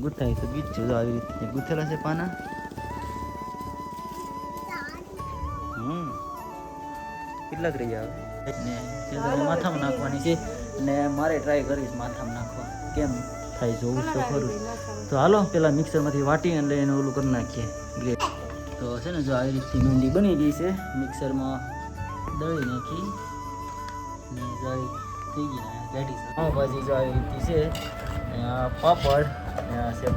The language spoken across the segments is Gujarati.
ગુથાય તો ગીત છે આવી રીતે ગુથેલા છે પાના. હમ. કેટલાક રહી આવે ને માથામાં નાખવાની છે, ને મારે ટ્રાય કરીશ માથામાં નાખવા. કેમ થાય જોવું તો ખરું તો હાલો, પેલા મિક્સરમાંથી વાટી અને લઈને ઓલું કરી નાખીએ. ગ્રેટ. તો છે ને, જો આવી રીતની મહેંદી બની ગઈ છે, મિક્સરમાં દળી નાખી. ને જો થઈ ગઈ ગાડી છે. પાઉંભાજી જો આવી રીતની છે પાપડ આ છે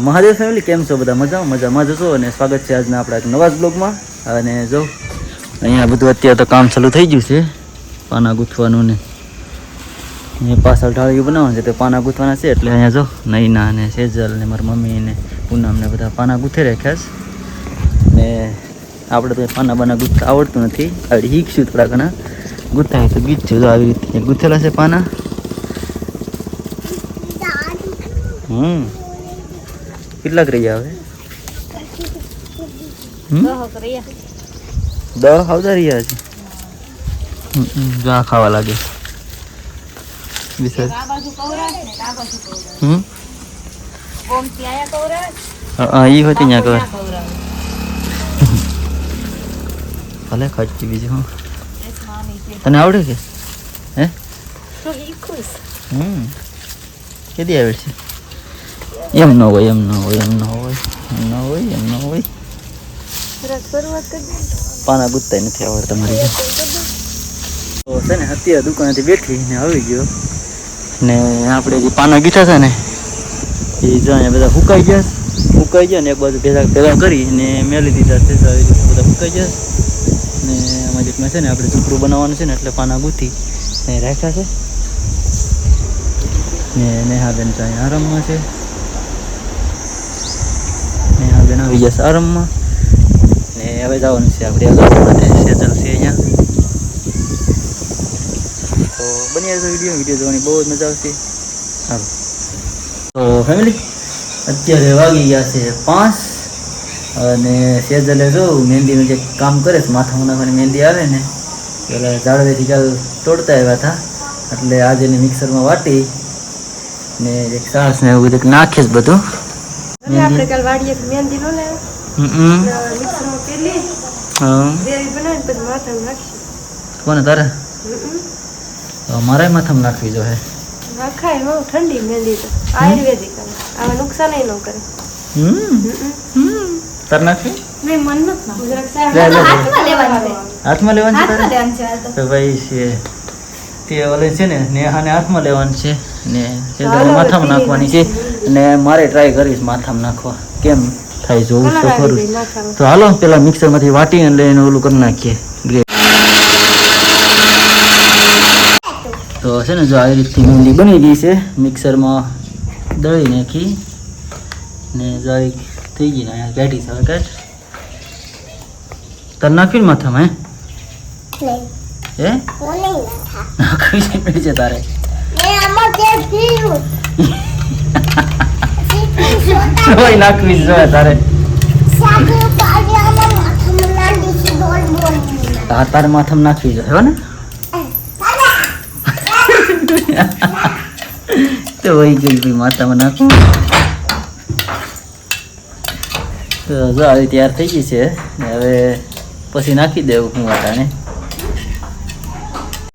મહાદેવ ફેમિલી કેમ છો બધા? મજા મજામાં જશો અને સ્વાગત છે આજના આપણા એક નવા બ્લોગમાં અને જો, અહીંયા બધું અત્યારે તો કામ ચાલુ થઈ ગયું છે. પાના ગૂંથવાનું ને. અહીંયા પાછળ ઢાળિયું બનાવવાનું છે, તો પાના ગૂંથવાના છે. એટલે અહીંયા જો નૈના ને સેજલ ને મારી મમ્મી ને પૂનમ ને બધા પાના ગૂંથી રાખ્યા છે. ને આપણે તો પાના બાના ગૂંથતા આવડતું નથી. આવડી શીખશું થોડા ઘણા. ગૂંથાય તો ગીત છે આવી રીતે ગૂંથેલા છે પાના? હમ. કેટલાક રહી આવે હમ? દહ આવતા રહ્યા છે. હમ, હમ, જો આ ખાવા લાગે. હમ? હા ઈ હોતી ત્યાં કર ભલે ખર્ચી બીજું હું તને આવડે કે? હે? હમ. કેદી આવે છે? એમ ન હોય એમ ન હોય એમ ન હોય એમ ન હોય એમ ન હોય. પાના ગુત્તાય નથી આવડતા મારી તો છે ને અત્યારે દુકાનેથી બેઠી ને આવી ગયો. ને આપણે જે પાના ગીઠા છે ને એ જો બધા સુકાઈ ગયા સુકાઈ ગયા ને એક બાજુ ભેગા ભેગા કરી ને મેલી દીધા છે. બધા ફૂકાઈ ગયા આમાં છે ને આપણે ઝૂંપડું બનાવવાનું છે ને એટલે પાના ગૂંથી રાખ્યા છે. ને નેહાબેન તો અહીંયા આરામમાં છે. નેહાબેન આવી જશે આરામમાં. ને હવે જવાનું છે આપણે અગાઉ માટે સેજલ છે અહીંયા. તો બની રહેશે વીડિયો. વીડિયો જોવાની બહુ જ મજા આવશે. સારું તો ફેમિલી અત્યારે વાગી ગયા છે પાંચ. અને સેજલે જો મહેંદીનું જે કામ કરે છે માથામાં નાખવાની મહેંદી આવે ને પેલા જાળવેથી કાલ તોડતા આવ્યા હતા. એટલે આજે એને મિક્સરમાં વાટી ને એક સાસ ને એવું બધું નાખે છે બધું. આપણે કાલ વાડીએ મહેંદી નો લાવ્યો? મિક્સરમાં પેલી હા. ગ્રેવી બનાવીને પછી માથામાં નાખી કોને તારે? તો માથામાં નાખવી જો હે નાખાય હો ઠંડી મહેંદી તો. આયુર્વેદિક આવે. નુકસાન ન કરે. હમ. તારે નહીં મન નથી લે. હાથમાં લેવાનું છે. તો. ભાઈ છે તે ઓલે છે ને નેહાને હાથમાં લેવાનું છે. ને માથામાં નાખવાની છે. ને મારે ટ્રાય કરીશ માથામાં નાખવા. કેમ થાય જોવું તો ખરું તો હાલો પેલા મિક્સરમાંથી વાટી અને લઈને ઓલું કરી નાખીએ. તો છે ને જો આવી રીતની મહેંદી બની ગઈ છે મિક્સરમાં દળી નાખી. ને જો આવી થઈ ગઈ ને અહીંયા કાઢી છે હવે કાઢ તાર નાખ્યું ને માથામાં હે હે નાખવી છે પડી છે તારે જોઈ નાખવી છે જોઈ તારે આ તારે માથામાં નાખવી છે હો ને તો વહી ગઈ ભાઈ માથામાં નાખું તો જો આવી તૈયાર થઈ ગઈ છે. હવે પછી નાખી દેવું હું વાટાને.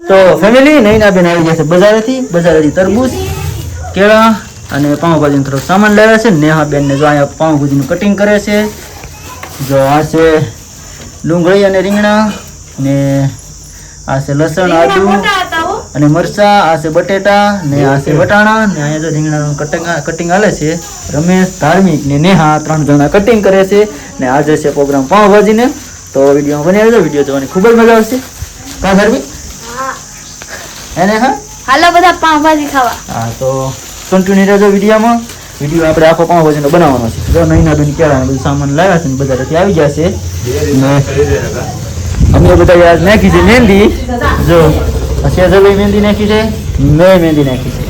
તો ફેમિલી નૈના બેન આવી ગયા છે બજારેથી. બજારેથી તરબૂચ, કેળા અને પાઉંભાજીનો થોડોક સામાન લાવ્યા છે. નેહા બેનને જો અહીંયા પાઉંભાજીનું કટિંગ કરે છે. જો આ છે ડુંગળી અને રીંગણા ને આ છે લસણ, આદુ. અને મરચા આ છે બટેટા ને આ છે વટાણા ને અહીંયા જો રીંગણાનું કટિંગ કટિંગ હાલે છે રમેશ ધાર્મિક ને નેહા ત્રણ જણા કટિંગ કરે છે ને આજે છે પ્રોગ્રામ પાઉંભાજીને. તો વિડીયોમાં બની આવજો વીડિયો જોવાની ખૂબ જ મજા આવશે. કા ધાર્મિક? એને હા? હાલો બધા પાવભાજી ખાવા. હા તો કન્ટિન્યુ રહેજો વિડીયોમાં વીડિયો આપણે આખો પાઉંભાજીનો બનાવવાનો છે. જો નૈના બેન કેળા બધું સામાન લાવ્યા છે ને બજારેથી આવી ગયા છે. ને અમે બધા યાદ નાખી છે મહેંદી જો સેજલે મહેંદી નાખી છે? મેં મહેંદી નાખી છે.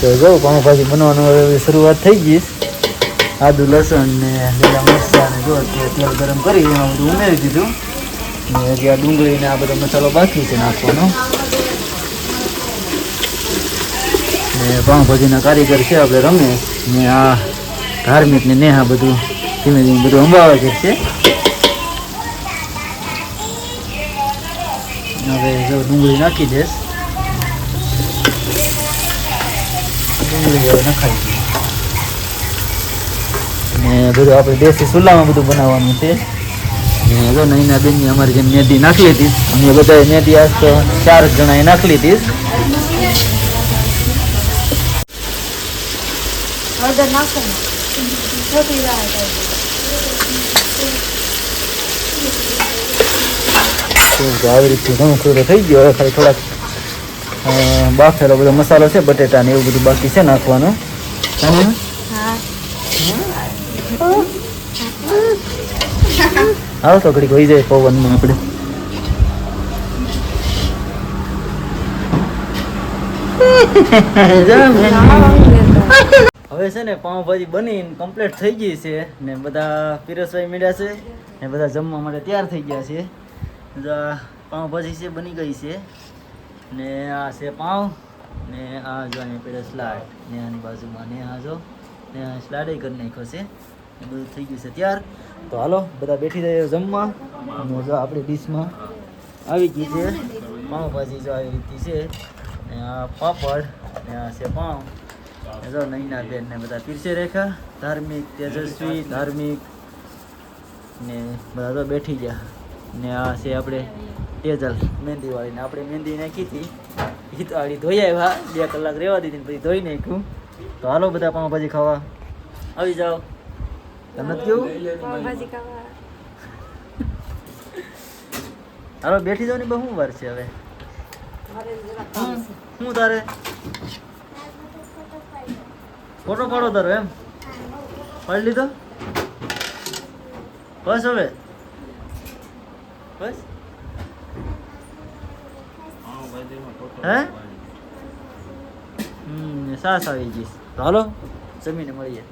તો જો પાઉંભાજી બનવાનું શરૂઆત થઈ ગઈ. આદુ, લસણ ને લીલા મરચાં ને જો અત્યારે ગરમ કરી એમાં બધું ઉમેરી દીધું. ને હજી આ ડુંગળી ને આ બધો મસાલો બાકી છે નાખવાનો. ને પાઉંભાજીના કારીગર છે, આપણે રમે. ને આ ધાર્મિક ને નેહા બધું ધીમે ધીમે બધું અંબાવા કરશે હવે જો ડુંગળી નાખી દઈશ ડુંગળી હવે નખાઈ દઈએ ને બધું આપણે દેશી ચૂલામાં બધું બનાવવાનું છે. ને જો નૈના બેનની અમારી જેમ મેદી નાખી હતી. અમે બધાએ મેદી આજ તો ચાર જણાએ નાખી લીધી. હળદર નાખો જાય કાંઈ. તો આવી રીતે ઘણું ખરું થઈ ગયો. હવે ખાલી થોડાક બાફેલો બધો મસાલો છે બટેટા ને એવું બધું બાકી છે નાખવાનું. આવો તો ઘડીક હોય જાય પવનમાં આપણે. હવે છે ને પાઉંભાજી બની કમ્પ્લીટ થઈ ગઈ છે. ને બધા પીરસવાઈ મળ્યા છે. ને બધા જમવા માટે તૈયાર થઈ ગયા છે. બધા પાઉંભાજી છે, બની ગઈ છે. ને આ છે પાઉં. ને આ જો અહીંયા પેલા સ્લાડ ને આની બાજુમાં ને આ જો. ને આ સ્લાડે કરી નાખ્યો છે. એ બધું થઈ ગયું છે તૈયાર. તો હાલો, બધા બેઠી જાય જમવા. અને જો આપણી ડીશમાં આવી ગઈ છે. પાઉંભાજી જો આવી રીતે છે. ને આ પાપડ, ને આ છે પાઉં. જો નૈના બેન ને બધા પીરસે રેખા ધાર્મિક તેજસ્વી ધાર્મિક ને બધા તો બેઠી ગયા. ને આ છે આપણે તેજલ મહેંદીવાળી ને આપણે મહેંદી નાખી હતી. એ તો આડી ધોઈ આવ્યા બે કલાક રહેવા દીધી પછી ધોઈ નાખ્યું. તો હાલો બધા પાઉંભાજી ખાવા. આવી જાઓ. તમને કેવું? હાલો બેઠી જાવ ને બહુ વાર છે હવે. શું તારે? ફોટો પાડો તારો એમ. પાડી લીધો? બસ હવે. બસ? હે? હમ સાસ આવી ગઈશ હાલો જમીને મળીએ.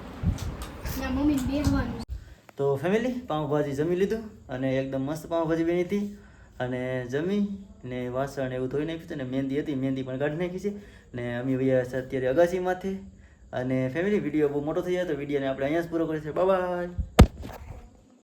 તો ફેમિલી પાઉંભાજી જમી લીધું અને એકદમ મસ્ત પાઉંભાજી બની હતી. અને જમી ને વાસણ એવું ધોઈ નાખ્યું છે ને મહેંદી હતી મહેંદી પણ કાઢી નાખી છે. ને અમે ભાઈ અત્યારે અગાસીમાંથી અને ફેમિલી વીડિયો બહુ મોટો થઈ જાય તો વિડીયોને આપણે અહીંયા જ પૂરો કરીશું. બાય